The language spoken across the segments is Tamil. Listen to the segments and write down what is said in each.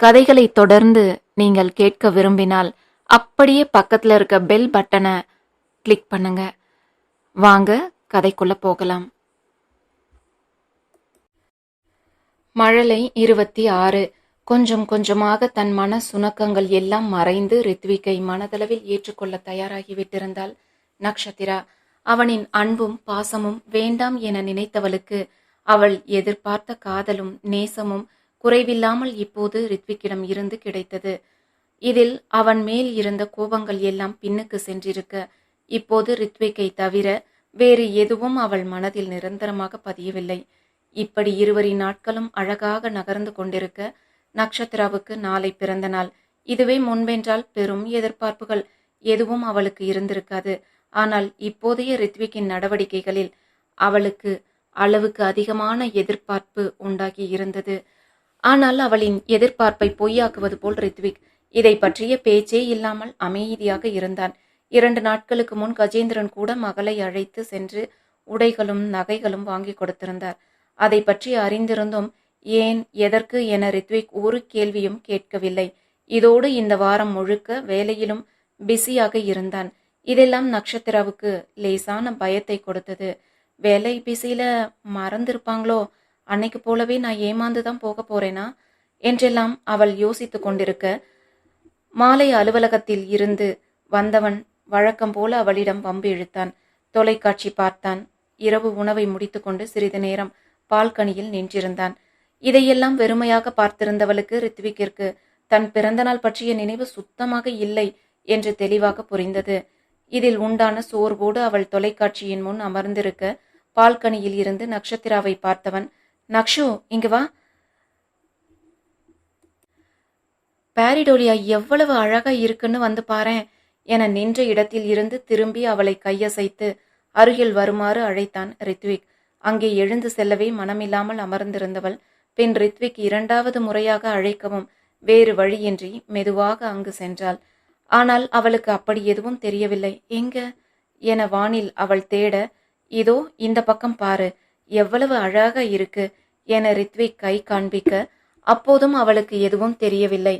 கதைகளை தொடர்ந்து நீங்கள் கேட்க விரும்பினால் அப்படியே பக்கத்தில் இருக்க பெல் பட்டனை கிளிக் பண்ணுங்க. வாங்க கதைக்குள்ள போகலாம். மழலை இருபத்தி ஆறு. கொஞ்சம் கொஞ்சமாக தன் மன சுணக்கங்கள் எல்லாம் மறைந்து ரித்விகை மனதளவில் ஏற்றுக்கொள்ள தயாராகிவிட்டிருந்தாள் நக்ஷத்திரா. அவனின் அன்பும் பாசமும் வேண்டாம் என நினைத்தவளுக்கு அவள் எதிர்பார்த்த காதலும் நேசமும் குறைவில்லாமல் இப்போது ரித்விக்கிடம் இருந்து கிடைத்தது. இதில் அவன் மேல் இருந்த கோபங்கள் எல்லாம் பின்னுக்கு சென்றிருக்க இப்போது ரித்விக்கை தவிர வேறு எதுவும் அவள் மனதில் நிரந்தரமாக பதியவில்லை. இப்படி இருவரின் நாட்களும் அழகாக நகர்ந்து கொண்டிருக்க நக்ஷத்ராவுக்கு நாளை பிறந்த நாள் இதுவே முன்பென்றால் பெரும் எதிர்பார்ப்புகள். எதுவும் அவளுக்கு இருந்திருக்காது. ஆனால் இப்போதைய ரித்விக்கின் நடவடிக்கைகளில் அவளுக்கு அளவுக்கு அதிகமான எதிர்பார்ப்பு உண்டாகி இருந்தது. ஆனால் அவளின் எதிர்பார்ப்பை பொய்யாக்குவது போல் ரித்விக் இதை பற்றிய பேச்சே இல்லாமல் அமைதியாக இருந்தான். இரண்டு நாட்களுக்கு முன் கஜேந்திரன் கூட மகளை அழைத்து சென்று உடைகளும் நகைகளும் வாங்கி கொடுத்திருந்தார். அதை பற்றி அறிந்திருந்தும் ஏன் எதற்கு என ரித்விக் ஒரு கேள்வியும் கேட்கவில்லை. இதோடு இந்த வாரம் முழுக்க வேலையிலும் பிஸியாக இருந்தான். இதெல்லாம் நக்ஷத்திராவுக்கு லேசான பயத்தை கொடுத்தது. வேலை பிஸியில மறந்திருப்பாங்களோ? அன்னைக்கு போலவே நான் ஏமாந்து தான் போக போறேனா? என்றெல்லாம் அவள் யோசித்து கொண்டிருக்க மாலை அலுவலகத்தில் இருந்து வந்தவன் வழக்கம் போல அவளிடம் வம்பு இழுத்தான். தொலைக்காட்சி பார்த்தான். இரவு உணவை முடித்துக்கொண்டு சிறிது நேரம் பால்கனியில் நின்றிருந்தான். இதையெல்லாம் வெறுமையாக பார்த்திருந்தவளுக்கு ரித்விக்கிற்கு தன் பிறந்தநாள் பற்றிய நினைவு சுத்தமாக இல்லை என்று தெளிவாக புரிந்தது. இதில் உண்டான சோர்வோடு அவள் தொலைக்காட்சியின் முன் அமர்ந்திருக்க பால்கனியில் இருந்து நக்ஷத்திராவை பார்த்தவன் நக்ஷு இங்க வா. பாரிடோலியா எவ்வளவு அழகா இருக்குன்னு வந்து பாரேன் என நின்ற இடத்தில் இருந்து திரும்பி அவளை கையசைத்து அருகில் வருமாறு அழைத்தான் ரித்விக். அங்கே எழுந்து செல்லவே மனமில்லாமல் அமர்ந்திருந்தவள் பின் ரித்விக் இரண்டாவது முறையாக அழைக்கவும் வேறு வழியின்றி மெதுவாக அங்கு சென்றாள். ஆனால் அவளுக்கு அப்படி எதுவும் தெரியவில்லை எங்க? என வானில் அவள் தேட இதோ இந்த பக்கம் பாரு எவ்வளவு அழகாக இருக்கு என ரித்விக் கை காண்பிக்க அப்போதும் அவளுக்கு எதுவும் தெரியவில்லை.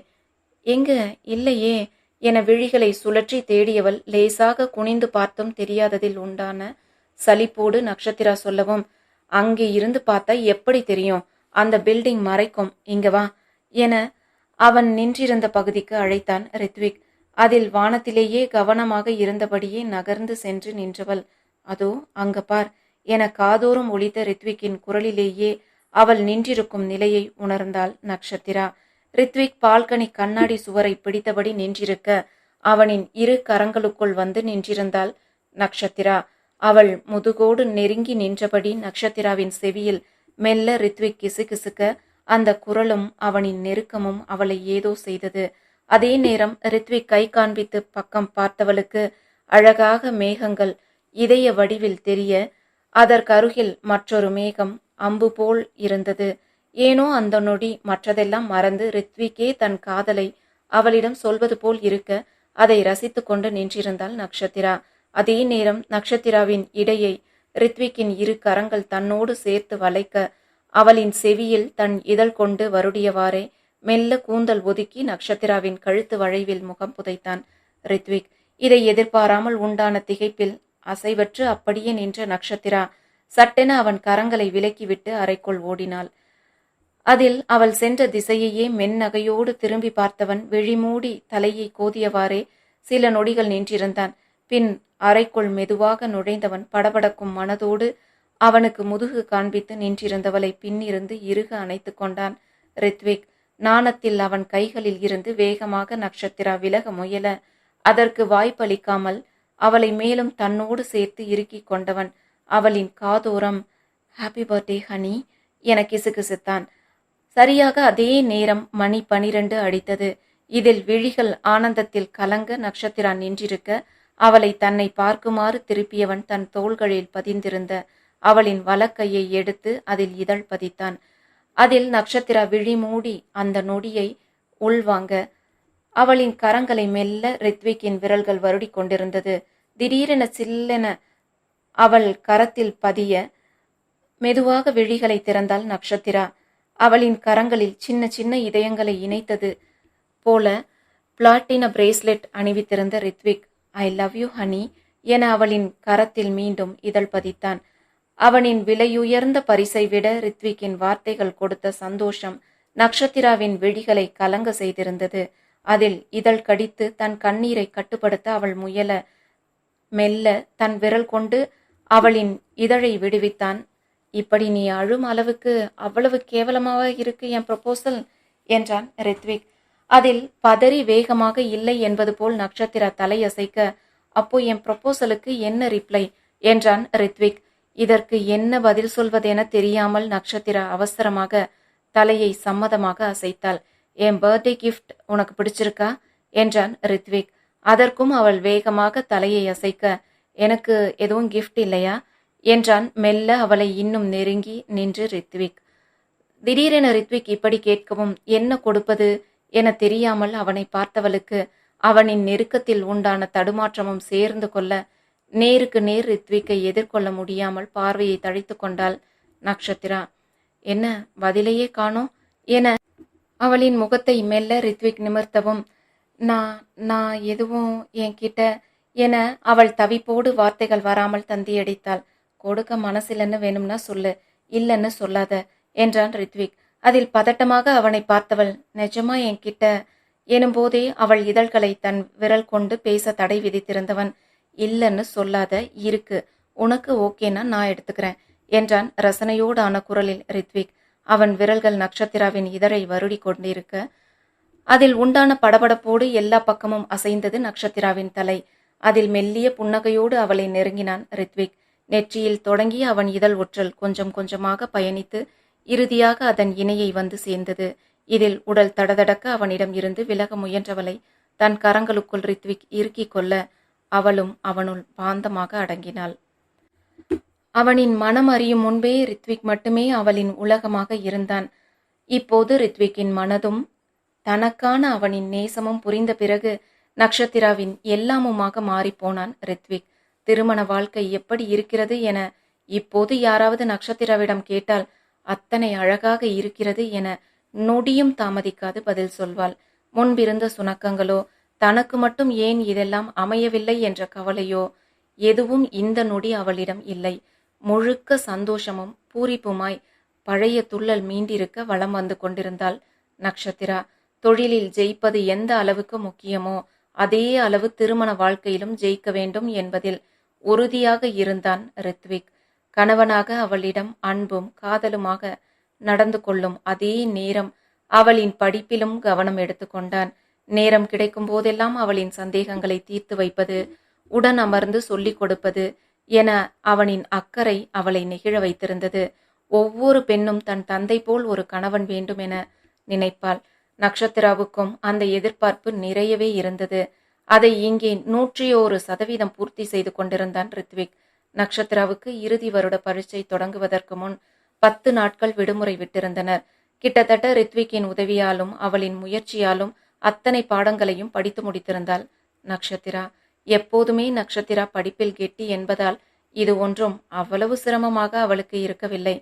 எங்க இல்லையே என விழிகளை சுழற்றி தேடியவள் லேசாக குனிந்து பார்த்தும் தெரியாததில் உண்டான சலிப்போடு நக்ஷத்திரா சொல்லவும் அங்கே இருந்து பார்த்தா எப்படி தெரியும்? அந்த பில்டிங் மறைக்கும். இங்க வா என அவன் நின்றிருந்த பகுதிக்கு அழைத்தான் ரித்விக். அதில் வானத்திலேயே கவனமாக இருந்தபடியே நகர்ந்து சென்று நின்றவள். அதோ அங்க பார். என காதோறும் ஒழித்த ரித்விக்கின் குரலிலேயே அவள் நின்றிருக்கும் நிலையை உணர்ந்தாள் நக்ஷத்திரா ரித்விக் பால்கனி கண்ணாடி சுவரை பிடித்தபடி நின்றிருக்க அவனின் இரு கரங்களுக்குள் வந்து நின்றிருந்தாள் நக்ஷத்திரா அவள் முதுகோடு நெருங்கி நின்றபடி நக்ஷத்திராவின் செவியில் மெல்ல ரித்விக் கிசுகிசுக்க அந்த குரலும் அவனின் நெருக்கமும் அவளை ஏதோ செய்தது. அதே நேரம் ரித்விக் கை காண்பித்து பக்கம் பார்த்தவளுக்கு அழகாக மேகங்கள் இதய வடிவில் தெரிய அதற்கருகில் மற்றொரு மேகம் அம்பு போல் இருந்தது. ஏனோ அந்த நொடி மற்றதெல்லாம் மறந்து ரித்விக்கே தன் காதலை அவளிடம் சொல்வது போல் இருக்க அதை ரசித்து கொண்டு நின்றிருந்தாள் நக்ஷத்திரா. அதே நேரம் நக்ஷத்திராவின் இடையை ரித்விக்கின் இரு கரங்கள் தன்னோடு சேர்த்து வளைக்க அவளின் செவியில் தன் இதழ் கொண்டு வருடியவாறே மெல்ல கூந்தல் ஒதுக்கி நக்ஷத்திராவின் கழுத்து வளைவில் முகம் புதைத்தான். ரித்விக் இதை எதிர்பாராமல் உண்டான திகைப்பில் அசைவற்று அப்படியே நின்ற நக்ஷத்திரா சட்டென அவன் கரங்களை விலக்கிவிட்டு அறைக்குள் ஓடினாள். அதில் அவள் சென்ற திசையையே மென்னகையோடு திரும்பி பார்த்தவன் விழிமூடி தலையை கோதியவாறே சில நொடிகள் நின்றிருந்தான். பின் அறைக்குள் மெதுவாக நுழைந்தவன் படபடக்கும் மனதோடு அவனுக்கு முதுகு காண்பித்து நின்றிருந்தவளை பின்னிருந்து இறுக அணைத்து கொண்டான். ரித்விக் நாணத்தில் அவன் கைகளில் இருந்து வேகமாக நக்ஷத்திரா விலக முயல அதற்கு வாய்ப்பளிக்காமல் அவளை மேலும் தன்னோடு சேர்த்து இறுக்கிக் கொண்டவன் அவளின் காதோரம் ஹாப்பி பர்த்டே ஹனி என கிசுகிசுத்தான். சரியாக அதே நேரம் மணி பனிரெண்டு அடித்தது. இதில் விழிகள் ஆனந்தத்தில் கலங்க நட்சத்திரா நின்றிருக்க அவளை தன்னை பார்க்குமாறு திருப்பியவன் தன் தோள்களில் பதிந்திருந்த அவளின் வலக்கையை எடுத்து அதில் இதழ் பதித்தான். அதில் நட்சத்திரா விழி மூடி அந்த நொடியை உள்வாங்க அவளின் கரங்களை மெல்ல ரித்விக்கின் விரல்கள் வருடிக் கொண்டிருந்தது. திடீரென சில்லென அவள் கரத்தில் பதிய மெதுவாக விழிகளை திறந்தாள் நக்ஷத்திரா. அவளின் கரங்களில் சின்ன சின்ன இதயங்களை இணைத்தது போல பிளாட்டின bracelet அணிவித்திருந்த Rithvik. I love you honey என அவளின் கரத்தில் மீண்டும் இதழ் பதித்தான். அவனின் விலையுயர்ந்த பரிசை விட ரித்விக்கின் வார்த்தைகள் கொடுத்த சந்தோஷம் நக்ஷத்திராவின் விழிகளை கலங்க செய்திருந்தது. அதில் இதழ் கடித்து தன் கண்ணீரை கட்டுப்படுத்த அவள் முயல மெல்ல தன் விரல் கொண்டு அவளின் இதழை விடுவித்தான். இப்படி நீ அழும் அளவுக்கு அவ்வளவு கேவலமாக இருக்கு என் ப்ரொபோசல் என்றான் ரித்விக். அதில் பதறி வேகமாக இல்லை என்பது போல் நட்சத்திரா தலையசைக்க அப்போ என் ப்ரொபோசலுக்கு என்ன ரிப்ளை என்றான் ரித்விக். இதற்கு என்ன பதில் சொல்வதென தெரியாமல் நட்சத்திரா அவசரமாக தலையை சம்மதமாக அசைத்தாள். என் பர்த்டே கிஃப்ட் உனக்கு பிடிச்சிருக்கா? என்றான் ரித்விக். அதற்கும் அவள் வேகமாக தலையை அசைக்க எனக்கு எதுவும் கிஃப்ட் இல்லையா? என்றான் மெல்ல அவளை இன்னும் நெருங்கி நின்று ரித்விக். திடீரென ரித்விக் இப்படி கேட்கவும் என்ன கொடுப்பது? என தெரியாமல் அவனை பார்த்தவளுக்கு அவனின் நெருக்கத்தில் உண்டான தடுமாற்றமும் சேர்ந்து கொள்ள நேருக்கு நேர் ரித்விக்கை எதிர்கொள்ள முடியாமல் பார்வையை தழித்து கொண்டாள் நக்ஷத்திரா என்ன பதிலையே காணோம்? என அவளின் முகத்தை மெல்ல ரித்விக் நிமிர்த்தவும் நான் நான் எதுவும் என்கிட்ட என அவள் தவிப்போடு வார்த்தைகள் வராமல் தந்தியடித்தாள். கொடுக்க மனசில்லைன்னு வேணும்னா சொல்லு இல்லைன்னு சொல்லாத என்றான் ரித்விக். அதில் பதட்டமாக அவனை பார்த்தவள் நிஜமா என்கிட்ட எனும்போதே அவள் இதழ்களை தன் விரல் கொண்டு பேச தடை விதித்திருந்தவன் இல்லைன்னு சொல்லாத இருக்கு உனக்கு ஓகேனா நான் எடுத்துக்கிறேன் என்றான் ரசனையோடான குரலில் ரித்விக். அவன் விரல்கள் நட்சத்திராவின் இதழை வருடி கொண்டிருக்க அதில் உண்டான படபடப்போடு எல்லா பக்கமும் அசைந்தது நட்சத்திராவின் தலை. அதில் மெல்லிய புன்னகையோடு அவளை நெருங்கினான் ரித்விக். நெற்றியில் தொடங்கி அவன் இதழ் ஒற்றல் கொஞ்சம் கொஞ்சமாக பயணித்து இறுதியாக அதன் இணையை வந்து சேர்ந்தது. இதில் உடல் தடதடக்க அவனிடம் இருந்து விலக முயன்றவளை தன் கரங்களுக்குள் ரித்விக் இறுக்கிக் கொள்ள அவளும் அவனுள் பாந்தமாக அடங்கினாள். அவனின் மனம் அறியும் முன்பே ரித்விக் மட்டுமே அவளின் உலகமாக இருந்தான். இப்போது ரித்விக்கின் மனதும் தனக்கான அவனின் நேசமும் புரிந்த பிறகு நக்ஷத்திராவின் எல்லாமுமாக மாறிப்போனான் ரித்விக். திருமண வாழ்க்கை எப்படி இருக்கிறது என இப்போது யாராவது நக்ஷத்திராவிடம் கேட்டால் அத்தனை அழகாக இருக்கிறது என நொடியும் தாமதிக்காது பதில் சொல்வாள். முன்பிருந்த சுணக்கங்களோ தனக்கு மட்டும் ஏன் இதெல்லாம் அமையவில்லை என்ற கவலையோ எதுவும் இந்த நொடி அவளிடம் இல்லை. முழுக்க சந்தோஷமும் பூரிப்புமாய் பழைய துள்ளல் மீண்டிருக்க வலம் வந்து கொண்டிருந்தாள் நக்ஷத்திரா. தொழிலில் ஜெயிப்பது எந்த அளவுக்கு முக்கியமோ அதே அளவு திருமண வாழ்க்கையிலும் ஜெயிக்க வேண்டும் என்பதில் உறுதியாக இருந்தான் ரித்விக். கணவனாக அவளிடம் அன்பும் காதலுமாக நடந்து கொள்ளும் அதே நேரம் அவளின் படிப்பிலும் கவனம் எடுத்துக்கொண்டான் நேரம் கிடைக்கும் போதெல்லாம் அவளின் சந்தேகங்களை தீர்த்து வைப்பது உடன் அமர்ந்து சொல்லிக் கொடுப்பது என அவனின் அக்கறை அவளை நெகிழ வைத்திருந்தது. ஒவ்வொரு பெண்ணும் தன் தந்தை போல் ஒரு கணவன் வேண்டும் என நினைப்பாள். நக்ஷத்திராவுக்கும் அந்த எதிர்பார்ப்பு நிறையவே இருந்தது. அதை இங்கே நூற்றியோரு சதவீதம் பூர்த்தி செய்து கொண்டிருந்தான் ரித்விக். நக்ஷத்திராவுக்கு இறுதி வருட பரீட்சை தொடங்குவதற்கு முன் பத்து நாட்கள் விடுமுறை விட்டிருந்தனர். கிட்டத்தட்ட ரித்விக்கின் உதவியாலும் அவளின் முயற்சியாலும் அத்தனை பாடங்களையும் படித்து முடித்திருந்தாள் நக்ஷத்திரா எப்போதுமே நக்ஷத்திரா படிப்பில் கெட்டி என்பதால் இது ஒன்றும் அவ்வளவு சிரமமாக அவளுக்கு இருக்கவில்லை.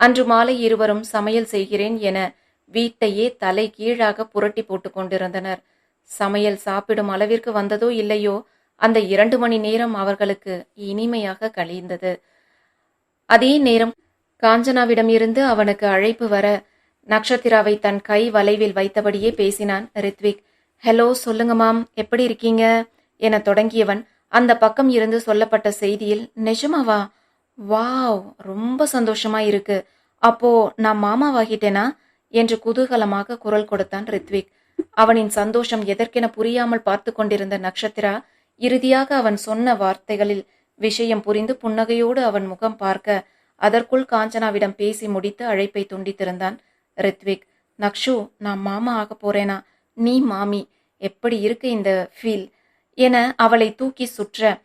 அன்று மாலை இருவரும் சமையல் செய்கிறேன் என வீட்டையே தலை கீழாக புரட்டி போட்டு கொண்டிருந்தனர். சமையல் சாப்பிடும் அளவிற்கு வந்ததோ இல்லையோ அந்த இரண்டு மணி நேரம் அவர்களுக்கு இனிமையாக கழிந்தது. அதே நேரம் காஞ்சனாவிடமிருந்து அவனுக்கு அழைப்பு வர நக்ஷத்திராவை தன் கை வளைவில் வைத்தபடியே பேசினான் ரித்விக். ஹலோ சொல்லுங்க மாம். எப்படி இருக்கீங்க? என தொடங்கியவன் அந்த பக்கம் இருந்து சொல்லப்பட்ட செய்தியில் நிஜமாவா? வாவ்! ரொம்ப சந்தோஷமா இருக்கு. அப்போ நான் மாமாவாகிட்டேனா? என்று குதூகலமாக குரல் கொடுத்தான் ரித்விக். அவனின் சந்தோஷம் எதற்கென புரியாமல் பார்த்து கொண்டிருந்த நக்ஷத்திரா இறுதியாக அவன் சொன்ன வார்த்தைகளில் விஷயம் புரிந்து புன்னகையோடு அவன் முகம் பார்க்க அதற்குள் காஞ்சனாவிடம் பேசி முடித்து அழைப்பை துண்டித்திருந்தான் ரித்விக். நக்ஷு நான் மாமா ஆக போறேனா? நீ மாமி. எப்படி இருக்கு இந்த ஃபீல்? என அவளை தூக்கி சுற்ற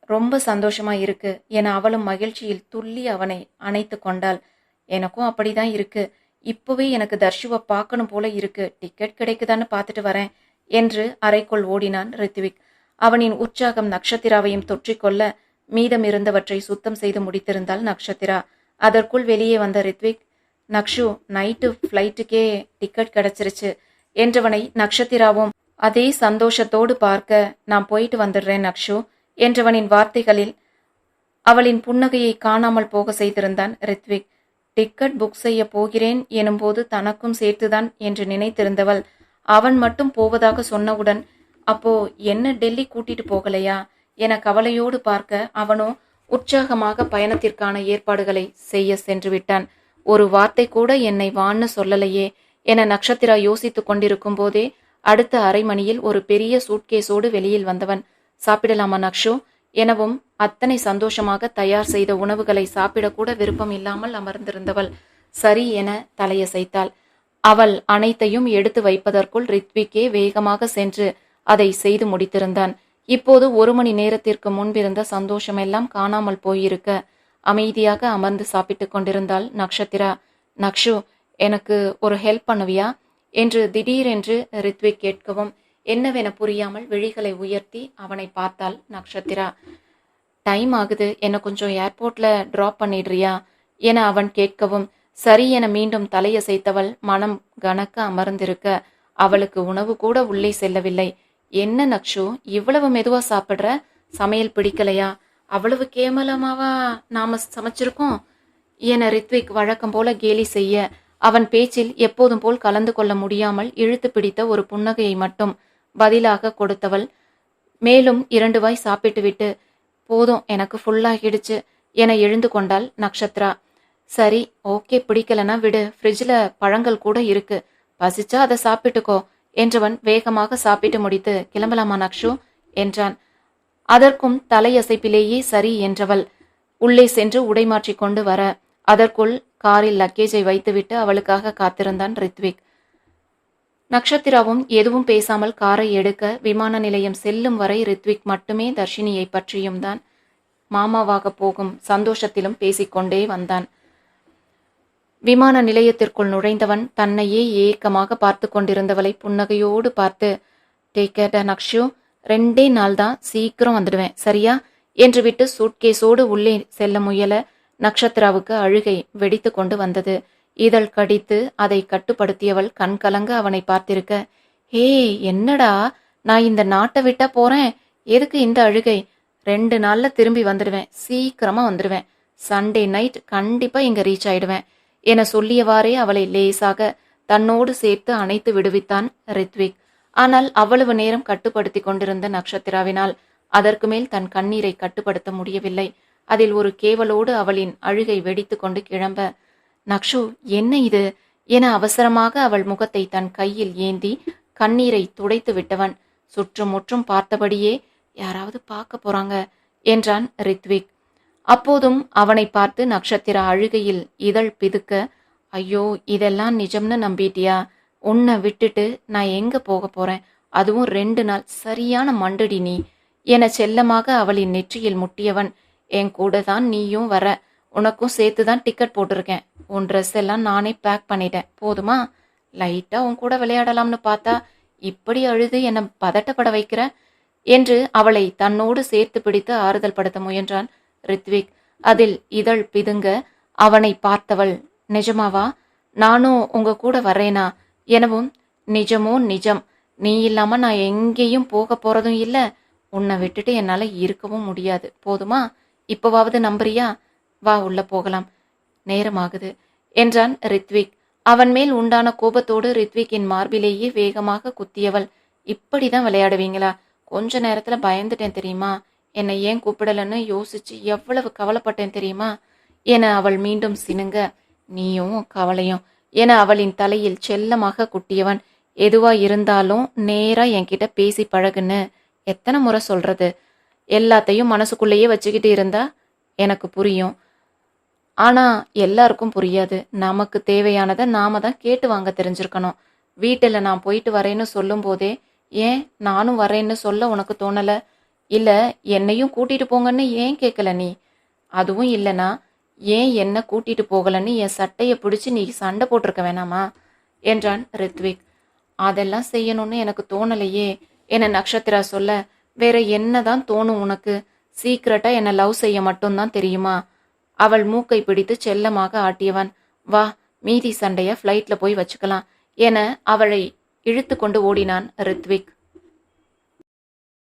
ரொம்ப சந்தோஷமா இருக்கு என அவளும் மகிழ்ச்சியில் துள்ளி அவனை அணைத்து கொண்டாள். எனக்கும் அப்படிதான் இருக்கு. இப்போவே எனக்கு தர்ஷுவை பார்க்கணும் போல இருக்கு. டிக்கெட் கிடைக்குதான்னு பார்த்துட்டு வரேன் என்று அறைக்குள் ஓடினான் ரித்விக். அவனின் உற்சாகம் நக்ஷத்திராவையும் தொற்றிக்கொள்ள மீதம் இருந்தவற்றை சுத்தம் செய்து முடித்திருந்தாள் நக்ஷத்திரா. அதற்குள் வெளியே வந்த ரித்விக் நக்ஷு நைட்டு ஃப்ளைட்டுக்கே டிக்கெட் கிடைச்சிருச்சு என்றவனை நக்ஷத்திராவும் அதே சந்தோஷத்தோடு பார்க்க நான் போயிட்டு வந்துடுறேன் நக்ஷு என்றவனின் வார்த்தைகளில் அவளின் புன்னகையை காணாமல் போக செய்திருந்தான் ரித்விக். டிக்கெட் புக் செய்ய போகிறேன் எனும்போது தனக்கும் சேர்த்துதான் என்று நினைத்திருந்தவள் அவன் மட்டும் போவதாக சொன்னவுடன் அப்போ என்ன டெல்லி கூட்டிட்டு போகலையா? என கவலையோடு பார்க்க அவனோ உற்சாகமாக பயணத்திற்கான ஏற்பாடுகளை செய்ய சென்று விட்டான். ஒரு வார்த்தை கூட என்னை வான்னு சொல்லலையே என நக்ஷத்திரா யோசித்துக் கொண்டிருக்கும் போதே அடுத்த அரை மணியில் ஒரு பெரிய சூட்கேஸோடு வெளியில் வந்தவன். சாப்பிடலாமா நக்ஷு? எனவும் அத்தனை சந்தோஷமாக தயார் செய்த உணவுகளை சாப்பிடக்கூட விருப்பம் இல்லாமல் அமர்ந்திருந்தவள் சரி என தலையசைத்தாள். அவள் அனைத்தையும் எடுத்து வைப்பதற்குள் ரித்விக்கே வேகமாக சென்று அதை செய்து முடித்திருந்தான். இப்போது ஒரு மணி நேரத்திற்கு முன்பிருந்த சந்தோஷமெல்லாம் காணாமல் போயிருக்க அமைதியாக அமர்ந்து சாப்பிட்டுக் கொண்டிருந்தாள் நக்ஷத்திரா. நக்ஷு எனக்கு ஒரு ஹெல்ப் பண்ணுவியா? என்று திடீரென்று ரித்விக் கேட்கவும் என்னவென புரியாமல் விழிகளை உயர்த்தி அவனை பார்த்தாள் நக்ஷத்திரா. டைம் ஆகுது. என்னை கொஞ்சம் ஏர்போர்ட்ல டிராப் பண்ணிடுறியா? என அவன் கேட்கவும் சரி என மீண்டும் தலையசைத்தவள் மனம் கனக்க அமர்ந்திருக்க அவளுக்கு உணவு கூட உள்ளே செல்லவில்லை. என்ன நக்ஷு இவ்வளவு மெதுவா சாப்பிடுற? சமையல் பிடிக்கலையா? அவ்வளவு கேமலமாவா நாம சமைச்சிருக்கோம்? என ரித்விக் வழக்கம் போல கேலி செய்ய அவன் பேச்சில் எப்போதும் போல் கலந்து கொள்ள முடியாமல் இழுத்து பிடித்த ஒரு புன்னகையை மட்டும் பதிலாக கொடுத்தவள் மேலும் இரண்டு வாய் சாப்பிட்டுவிட்டு போதும் எனக்கு ஃபுல்லாகிடுச்சு என எழுந்து கொண்டாள் நக்ஷத்ரா. சரி ஓகே பிடிக்கலனா விடு. ஃப்ரிட்ஜில் பழங்கள் கூட இருக்கு. பசிச்சா அதை சாப்பிட்டுக்கோ என்றவன் வேகமாக சாப்பிட்டு முடித்து கிளம்பலாமா நக்ஷு? என்றான். அதற்கும் தலையசைப்பிலேயே சரி என்றவள் உள்ளே சென்று உடை மாற்றிக் கொண்டு வர அதற்குள் காரில் லக்கேஜை வைத்துவிட்டு அவளுக்காக காத்திருந்தான் ரித்விக். நக்ஷத்திராவும் எதுவும் பேசாமல் காரை எடுக்க விமான நிலையம் செல்லும் வரை ரித்விக் மட்டுமே தர்ஷினியை பற்றியும் தான் மாமாவாக போகும் சந்தோஷத்திலும் பேசிக்கொண்டே வந்தான். விமான நிலையத்திற்குள் நுழைந்தவன் தன்னையே ஏக்கமாக பார்த்து கொண்டிருந்தவளை புன்னகையோடு பார்த்து டேக்கேட்ட நக்ஷு ரெண்டே நாள் தான் சீக்கிரம் வந்துடுவேன் சரியா? என்று விட்டு சூட்கேஸோடு உள்ளே செல்ல முயல நக்ஷத்ராவுக்கு அழுகை வெடித்து கொண்டு வந்தது. இதழ் கடித்து அதை கட்டுப்படுத்தியவள் கண் கலங்க அவனை பார்த்திருக்க ஹே என்னடா? நான் இந்த நாட்டை விட்டா போறேன். எதுக்கு இந்த அழுகை? ரெண்டு நாள்ல திரும்பி வந்துடுவேன் சீக்கிரமா வந்துடுவேன் சண்டே நைட் கண்டிப்பா இங்க ரீச் ஆயிடுவேன் என சொல்லியவாறே அவளை லேசாக தன்னோடு சேர்த்து அணைத்து விடுவித்தான் ரித்விக். ஆனால் அவ்வளவு நேரம் கட்டுப்படுத்தி கொண்டிருந்த நக்ஷத்திராவினால் அதற்கு மேல் தன் கண்ணீரை கட்டுப்படுத்த முடியவில்லை. அதில் ஒரு கேவலோடு அவளின் அழுகை வெடித்து கொண்டு கிளம்ப நக்ஷு என்ன இது? என அவசரமாக அவள் முகத்தை தன் கையில் ஏந்தி கண்ணீரை துடைத்து விட்டவன் சுற்றுமுற்றும் பார்த்தபடியே யாராவது பார்க்க போறாங்க? என்றான் ரித்விக். அப்போதும் அவனை பார்த்து நட்சத்திர அழுகையில் இதழ் பிதுக்க ஐயோ இதெல்லாம் நிஜம்னு நம்பிட்டியா? உன்னை விட்டுட்டு நான் எங்க போக போறேன்? அதுவும் ரெண்டு நாள் சரியான மண்டடி நீ என செல்லமாக அவளின் நெற்றியில் முட்டியவன் என் கூட தான் நீயும் வர. உனக்கும் சேர்த்து தான் டிக்கெட் போட்டிருக்கேன். உன் ட்ரெஸ் எல்லாம் நானே பேக் பண்ணிட்டேன். போதுமா? லைட்டா உன் கூட விளையாடலாம்னு பார்த்தா இப்படி அழுது என்னை பதட்டப்பட வைக்கிற? என்று அவளை தன்னோடு சேர்த்து பிடித்து ஆறுதல் படுத்த முயன்றான் ரித்விக். அதில் இதழ் பிதுங்க அவனை பார்த்தவள் நிஜமாவா? நானும் உங்க கூட வரேனா? எனவும் நிஜமோ நிஜம். நீ இல்லாம நான் எங்கேயும் போக போறதும் இல்ல. உன்னை விட்டுட்டு என்னால இருக்கவும் முடியாது. போதுமா? இப்போவாவது நம்புறியா? வா உள்ள போகலாம். நேரமாகுது. என்றான் ரித்விக். அவன் மேல் உண்டான கோபத்தோடு ரித்விக்கின் மார்பிலேயே வேகமாக குத்தியவள். இப்படிதான் விளையாடுவீங்களா? கொஞ்ச நேரத்துல பயந்துட்டேன் தெரியுமா? என்னை ஏன் கூப்பிடலன்னு யோசிச்சு எவ்வளவு கவலைப்பட்டேன் தெரியுமா? என அவள் மீண்டும் சினுங்க. நீயும் கவலையும். என அவளின் தலையில் செல்லமாக குட்டியவன். எதுவா இருந்தாலும் நேரா என்கிட்ட பேசி பழகுன்னு. எத்தனை முறை சொல்றது? எல்லாத்தையும் மனசுக்குள்ளேயே வச்சுக்கிட்டு இருந்தா எனக்கு புரியும். ஆனா எல்லாருக்கும் புரியாது. நமக்கு தேவையானதை நாம தான் கேட்டு வாங்க தெரிஞ்சிருக்கணும். வீட்டில் நான் போயிட்டு வரேன்னு சொல்லும் போதே ஏன் நானும் வரேன்னு சொல்ல உனக்கு தோணல? இல்ல என்னையும் கூட்டிட்டு போங்கன்னு ஏன் கேட்கல நீ? அதுவும் இல்லைனா ஏன் என்ன கூட்டிட்டு போகலன்னு என் சட்டையை பிடிச்சி நீ சண்டை போட்டிருக்க வேணாமா? என்றான் ரித்விக். அதெல்லாம் செய்யணும்னு எனக்கு தோணலையே. என நக்ஷத்ரா சொல்ல வேற என்னதான் தோணும் உனக்கு? சீக்கிரட்டா என்னை லவ் செய்ய மட்டும்தான் தெரியுமா? அவள் மூக்கை பிடித்து செல்லமாக ஆட்டியவன். வா மீதி சண்டைய ஃப்ளைட்ல போய் வச்சுக்கலாம் என அவளை இழுத்து கொண்டு ஓடினான் ரித்விக்.